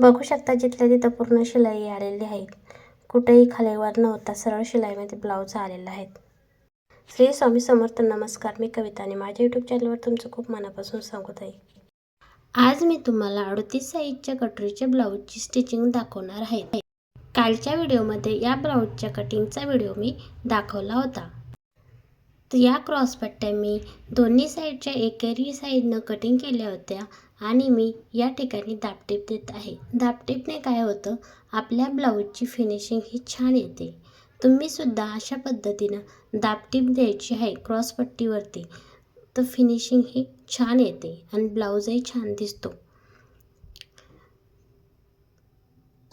बघू शकता जिथल्या तिथं पूर्ण शिलाई आलेली आहे. कुठेही खालीवर न होता सरळ शिलाईमध्ये ब्लाऊज आलेला आहेत. श्री स्वामी समर्थ नमस्कार. मी कविता आणि माझ्या यूट्यूब चॅनलवर तुमचं खूप मनापासून सांगत आहे. आज मी तुम्हाला अडतीस साईजच्या कटोरीच्या ब्लाऊजची स्टिचिंग दाखवणार आहे. कालच्या व्हिडिओमध्ये या ब्लाऊजच्या कटिंगचा व्हिडिओ मी दाखवला होता. तर या क्रॉस पट्ट्या मी दोन्ही साईडच्या एकेरी साईडनं कटिंग केल्या होत्या. आणि मी या ठिकाणी दापटीप देत आहे. दापटीपने काय होतं? आपल्या ब्लाऊजची फिनिशिंग ही छान येते. तुम्हीसुद्धा अशा पद्धतीनं दापटीप द्यायची आहे क्रॉसपट्टीवरती तर फिनिशिंग ही छान येते आणि ब्लाऊजही छान दिसतो.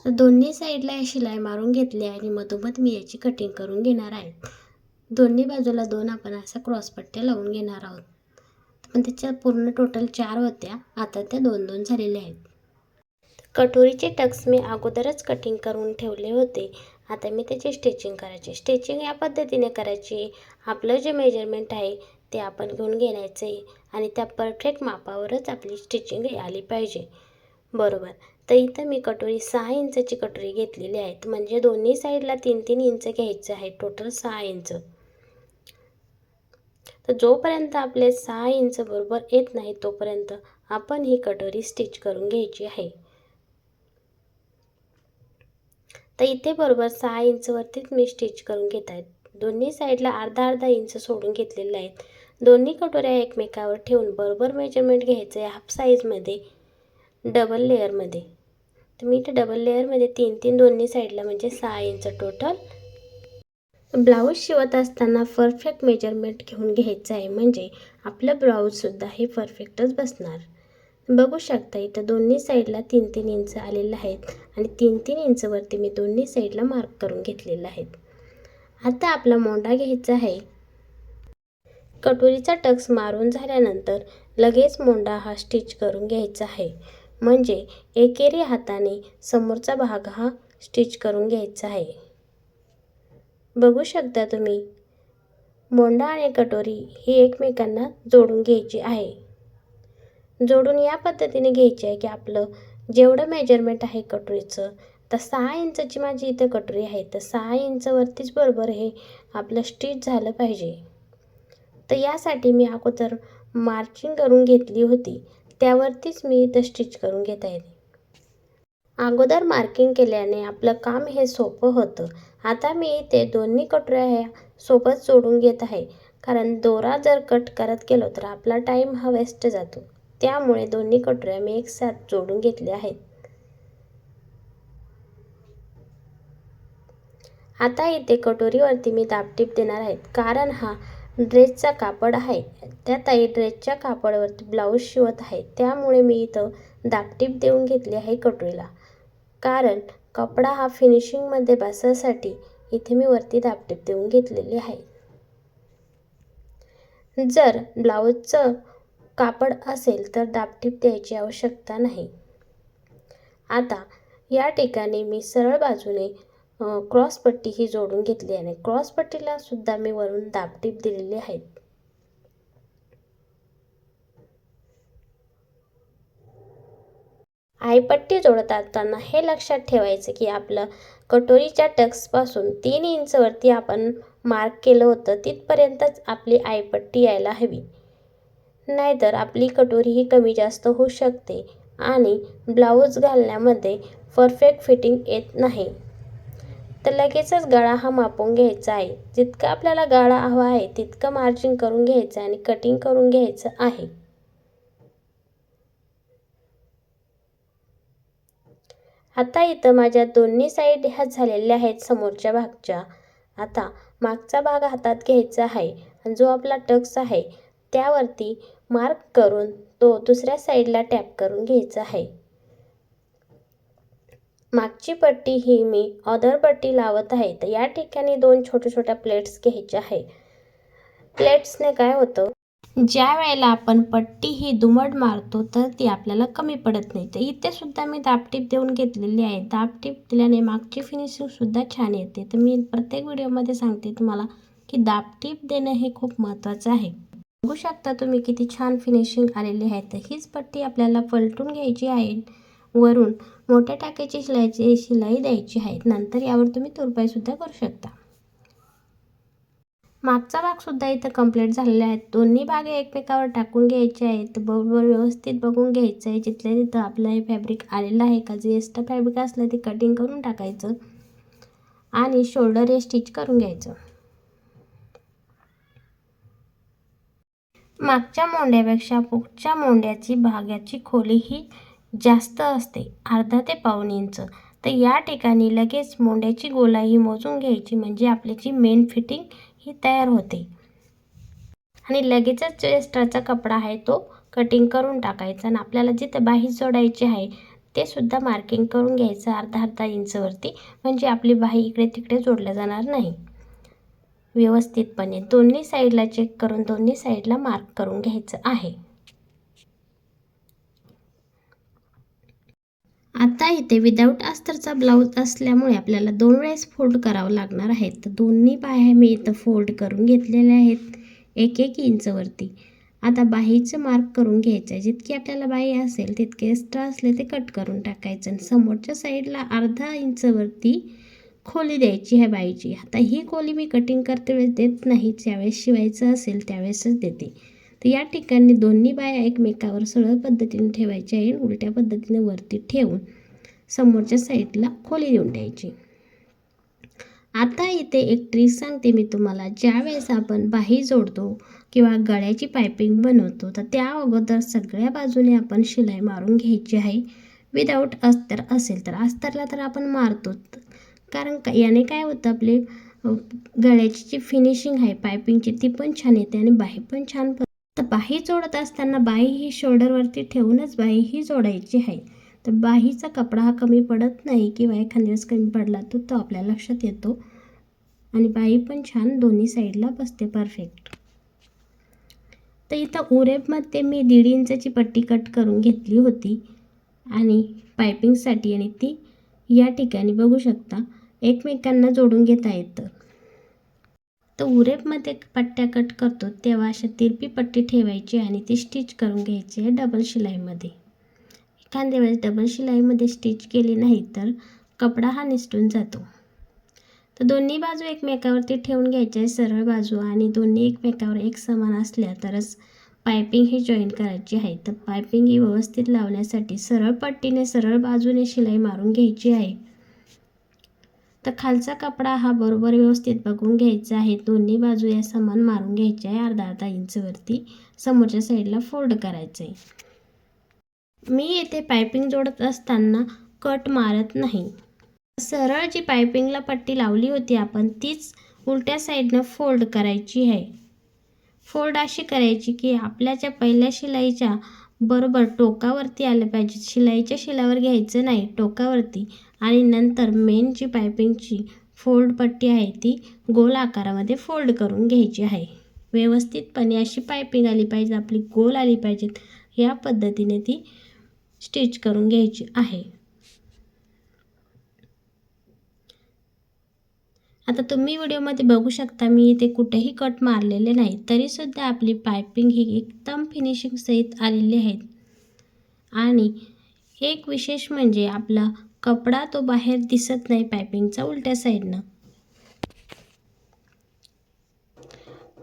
तर दोन्ही साईडला हे शिलाई मारून घेतली आणि मधोमध मी याची कटिंग करून घेणार आहे. दोन्ही बाजूला दोन आपण असं क्रॉसपट्ट्या लावून घेणार आहोत. पण त्याच्या पूर्ण टोटल चार होत्या. आता त्या दोन दोन झालेल्या आहेत. कटोरीचे टक्स मी अगोदरच कटिंग करून ठेवले होते. आता मी त्याची स्टिचिंग करायची. स्टिचिंग या पद्धतीने करायची. आपलं जे मेजरमेंट आहे ते आपण घेऊन घेण्याचं आहे आणि त्या परफेक्ट मापावरच आपली स्टिचिंग आली पाहिजे. बरोबर. तर इथं मी कटोरी सहा इंचाची कटोरी घेतलेली आहे. म्हणजे दोन्ही साईडला तीन तीन इंच घ्यायचं आहे. टोटल सहा इंच. तर जोपर्यंत आपले सहा इंच बरोबर येत नाही तोपर्यंत आपण ही कटोरी स्टिच करून घ्यायची आहे. तर इथे बरोबर सहा इंचवरतीच मी स्टिच करून घेत आहेत दोन्ही साईडला अर्धा अर्धा इंच सोडून घेतलेले आहेत. दोन्ही कटोऱ्या एकमेकावर ठेवून बरोबर मेजरमेंट घ्यायचं आहे हाफ साईजमध्ये डबल लेअरमध्ये तर मी इथे डबल लेअरमध्ये तीन तीन दोन्ही साईडला म्हणजे सहा इंच टोटल ब्लाऊज शिवत असताना परफेक्ट मेजरमेंट घेऊन घ्यायचं आहे. म्हणजे आपलं ब्लाऊजसुद्धा हे परफेक्टच बसणार. बघू शकता इथं दोन्ही साईडला तीन तीन इंच आलेलं आहेत आणि तीन तीन इंचवरती मी दोन्ही साईडला मार्क करून घेतलेलं आहेत. आता आपला मोंडा घ्यायचा आहे. कटोरीचा टक्स मारून झाल्यानंतर लगेच मोंडा हा स्टिच करून घ्यायचा आहे. म्हणजे एकेरी हाताने समोरचा भाग हा स्टिच करून घ्यायचा आहे. बघू शकता तुम्ही. मोंडा आणि कटोरी ही एकमेकांना जोडून घ्यायची आहे. जोडून या पद्धतीने घ्यायची आहे की आपलं जेवढं मेजरमेंट आहे कटोरीचं तर सहा इंचची माझी इथं कटोरी आहे तर सहा इंचवरतीच बरोबर हे आपलं स्टिच झालं पाहिजे. तर यासाठी मी अगोदर मार्चिंग करून घेतली होती त्यावरतीच मी इथं स्टिच करून घेता येते अगोदर मार्किंग केल्याने आपलं काम हे सोपं होतं. आता मी इथे दोन्ही कटोऱ्या ह्या सोबत जोडून घेत आहे. कारण दोरा जर कट करत गेलो तर आपला टाईम हा वेस्ट जातो. त्यामुळे दोन्ही कटोऱ्या मी एकसाथ जोडून घेतल्या आहेत. आता इथे कटोरीवरती मी दाबटीप देणार आहेत कारण हा ड्रेसचा कापड आहे. त्या ताई ड्रेसच्या कापडावरती ब्लाऊज शिवत आहे. त्यामुळे मी इथं दाबटीप देऊन घेतली आहे कटोरीला. कारण कपडा हा फिनिशिंगमध्ये बसायसाठी इथे मी वरती दाबटीप देऊन घेतलेली आहे. जर ब्लाऊजचं कापड असेल तर दाबटीप द्यायची आवश्यकता नाही. आता या ठिकाणी मी सरळ बाजूने क्रॉसपट्टी ही जोडून घेतली आहे क्रॉसपट्टीला सुद्धा मी वरून दाबटीप दिलेली आहेत आयपट्टी जोडत असताना हे लक्षात ठेवायचं की आपलं कटोरीच्या टक्सपासून तीन इंचवरती आपण मार्क केलं होतं तिथपर्यंतच आपली आयपट्टी यायला हवी. नाहीतर आपली कटोरी ही कमी जास्त होऊ शकते आणि ब्लाऊज घालण्यामध्ये परफेक्ट फिटिंग येत नाही. तर लगेचच गळा हा मापून घ्यायचा आहे. जितकं आपल्याला गळा हवा आहे तितकं मार्जिन करून घ्यायचं आणि कटिंग करून घ्यायचं आहे. आता इथं माझ्या दोन्ही साईड ह्या झालेल्या आहेत समोरच्या भागच्या. आता मागचा भाग हातात घ्यायचा आहे आणि जो आपला टक्स आहे त्यावरती मार्क करून तो दुसऱ्या साईडला टॅप करून घ्यायचा आहे. मागची पट्टी ही मी ऑदर पट्टी लावत आहे तर या ठिकाणी दोन छोट्या छोट्या प्लेट्स घ्यायच्या आहे. प्लेट्सने काय होतं? ज्या वेळेला आपण पट्टी ही दुमड मारतो तर ती आपल्याला कमी पडत नाही. तर इथे सुद्धा मी दाबटीप देऊन घेतलेली आहे. दाबटीप दिल्याने मागची फिनिशिंगसुद्धा छान येते. तर मी प्रत्येक व्हिडिओमध्ये सांगते तुम्हाला की दाबटीप देणं हे खूप महत्त्वाचं आहे. बघू शकता तुम्ही किती छान फिनिशिंग आलेली आहे. तर हीच पट्टी आपल्याला पलटून घ्यायची आहे. वरून मोठ्या टाक्याची शिलाईची शिलाई द्यायची आहे. नंतर यावर तुम्ही तुरपाईसुद्धा करू शकता. मागचा भागसुद्धा इथं कंप्लीट झालेला आहे. दोन्ही भाग एकमेकावर टाकून घ्यायचे आहेत. बरोबर व्यवस्थित बघून घ्यायचं आहे. जिथल्या तिथं आपलं हे फॅब्रिक आलेलं आहे का? जे एक्स्ट्रा फॅब्रिक असलं ते कटिंग करून टाकायचं. आणि शोल्डर हे स्टिच करून घ्यायचं. मागच्या मोंड्यापेक्षा पुढच्या मोंड्याची भाग्याची खोली ही जास्त असते. अर्धा ते पाऊण इंच. तर या ठिकाणी लगेच मोंड्याची गोलाई मोजून घ्यायची. म्हणजे आपल्याची मेन फिटिंग ही तयार होते. आणि लगेचच जो एक्स्ट्राचा कपडा आहे तो कटिंग करून टाकायचा आणि आपल्याला जिथं बाही जोडायची आहे ते सुद्धा मार्किंग करून घ्यायचं अर्धा अर्धा इंचवरती म्हणजे आपली बाही इकडे तिकडे जोडल्या जाणार नाही. व्यवस्थितपणे दोन्ही साईडला चेक करून दोन्ही साईडला मार्क करून घ्यायचं आहे. आता इथे विदाऊट अस्तरचा ब्लाऊज असल्यामुळे आपल्याला दोन वेळेस फोल्ड करावं लागणार आहे. तर दोन्ही पाया मी इथं फोल्ड करून घेतलेल्या आहेत. एक एक इंचवरती आता बाहीचं मार्क करून घ्यायचं आहे. जितकी आपल्याला बाही असेल तितके एक्स्ट्रा असले ते कट करून टाकायचं आणि समोरच्या साईडला अर्धा इंचवरती खोली द्यायची आहे बाईची. आता ही खोली मी कटिंग करते वेळेस देत नाही. ज्यावेळेस शिवायचं असेल त्यावेळेसच देते. तर या ठिकाणी दोन्ही बाया एकमेकावर सरळ पद्धतीने ठेवायच्या आहे उलट्या पद्धतीने वरती ठेवून समोरच्या साईडला खोली देऊन द्यायची. आता इथे एक ट्रिक सांगते मी तुम्हाला. ज्या वेळेस आपण बाही जोडतो किंवा गळ्याची पायपिंग बनवतो तर त्या अगोदर सगळ्या बाजूने आपण शिलाई मारून घ्यायची आहे. विदाऊट अस्तर असेल तर. अस्तरला तर आपण मारतो कारण का याने काय होतं आपले गळ्याची जी फिनिशिंग आहे पायपिंगची ती पण छान येते आणि बाही पण छान तर बाही जोडत असताना बाही ही शोल्डरवरती ठेवूनच बाही ही जोडायची आहे. तर बाहीचा कपडा हा कमी पडत नाही किंवा एखाद्या वेळेस कमी पडला तर तो आपल्या लक्षात येतो. आणि बाही पण छान दोन्ही साईडला बसते परफेक्ट तर इथं उरेबमध्ये मी दीड इंचाची पट्टी कट करून घेतली होती. आणि पायपिंगसाठी आणि ती या ठिकाणी बघू शकता एकमेकांना जोडून घेता येतं. तर उरेबमध्ये पट्ट्या कट करतो तेव्हा अशा तिरपी पट्टी ठेवायची आणि ती स्टिच करून घ्यायची आहे डबल शिलाईमध्ये. एखाद्या वेळेस डबल शिलाईमध्ये स्टिच केली नाही तर कपडा हा निसटून जातो. तर दोन्ही बाजू एकमेकावरती ठेवून घ्यायच्या आहे सरळ बाजू आणि दोन्ही एकमेकावर एक समान असल्या तरच पायपिंग ही जॉईन करायची आहे. तर पायपिंग ही व्यवस्थित लावण्यासाठी सरळ पट्टीने सरळ बाजूने शिलाई मारून घ्यायची आहे. तर खालचा कपडा हा बरोबर व्यवस्थित बघून घ्यायचा आहे. दोन्ही बाजू या समान मारून घ्यायच्या आहे. अर्धा अर्धा इंचवरती समोरच्या साईडला फोल्ड करायचं आहे मी येथे पायपिंग जोडत असताना कट मारत नाही. सरळ जी पायपिंगला पट्टी लावली होती आपण तीच उलट्या साईडनं फोल्ड करायची आहे. फोल्ड अशी करायची की आपल्या ज्या पहिल्या शिलाईच्या बरोबर टोकावरती आलं पाहिजे. शिलाईच्या शिलावर घ्यायचं नाही टोकावरती. आणि नंतर मेन जी पायपिंगची फोल्ड पट्टी आहे ती गोल आकारामध्ये फोल्ड करून घ्यायची आहे. व्यवस्थितपणे अशी पायपिंग आली पाहिजे आपली गोल आली पाहिजेत. या पद्धतीने ती स्टिच करून घ्यायची आहे. आता तुम्ही व्हिडिओमध्ये बघू शकता मी इथे कुठेही कट मारलेले नाही तरीसुद्धा आपली पायपिंग ही एकदम फिनिशिंग सहित आलेली आहेत आणि एक विशेष म्हणजे आपला कपडा तो बाहेर दिसत नाही पायपिंगचा उलट्या साईडनं.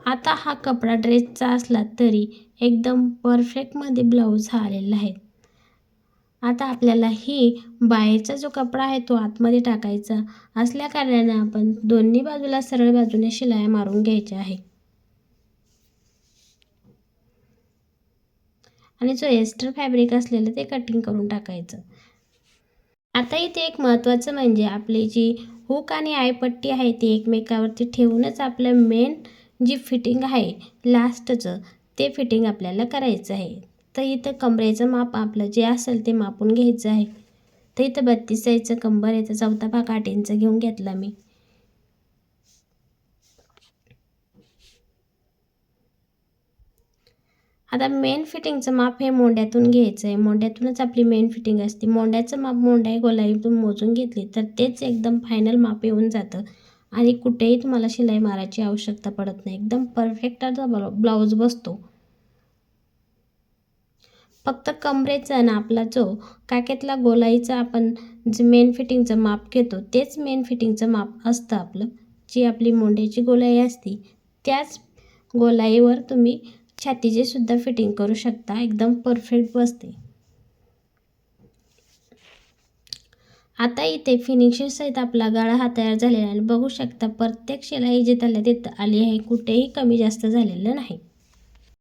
आता हा कपडा ड्रेसचा असला तरी एकदम परफेक्टमध्ये ब्लाऊज हा आलेला आहे. आता आपल्याला ही बाहेरचा जो कपडा आहे तो आतमध्ये टाकायचा असल्या कारणाने आपण दोन्ही बाजूला सरळ बाजूने शिलाया मारून घ्यायच्या आहे. आणि जो एस्टर फॅब्रिक असलेलं ते कटिंग करून टाकायचं. आता इथे एक महत्त्वाचं म्हणजे आपली जी हुक आणि आयपट्टी आहे ती एकमेकावरती ठेवूनच आपलं मेन जी फिटिंग आहे लास्टचं ते फिटिंग आपल्याला करायचं आहे. तर इथं कमरेचं माप आपलं जे असेल ते मापून घ्यायचं आहे. तर इथं बत्तीस साईजचं कंबर आहे तर चौथा भाग आठ इंच घेऊन घेतला मी. आता मेन फिटिंगचं माप हे मोंड्यातून घ्यायचं आहे. मोंड्यातूनच आपली मेन फिटिंग असते. मोंड्याचं माप मोंड्या गोलाईतून मोजून घेतली तर तेच एकदम फायनल माप येऊन जातं. आणि कुठेही तुम्हाला शिलाई मारायची आवश्यकता पडत नाही. एकदम परफेक्ट ब्लाऊज बसतो. फक्त कमरेचा ना आपला जो काक्यातला गोलाईचा आपण जे मेन फिटिंगचं माप घेतो तेच मेन फिटिंगचं माप असतं आपलं. जी आपली मोंढ्याची गोलाई असती त्याच गोलाईवर तुम्ही छातीचे सुद्धा फिटिंग करू शकता. एकदम परफेक्ट बसते. आता इथे फिनिशिंग सहित आपला गळा हा तयार झालेला आहे. बघू शकता प्रत्येक शिलाई जे त्याला देत आली आहे कुठेही कमी जास्त झालेलं नाही.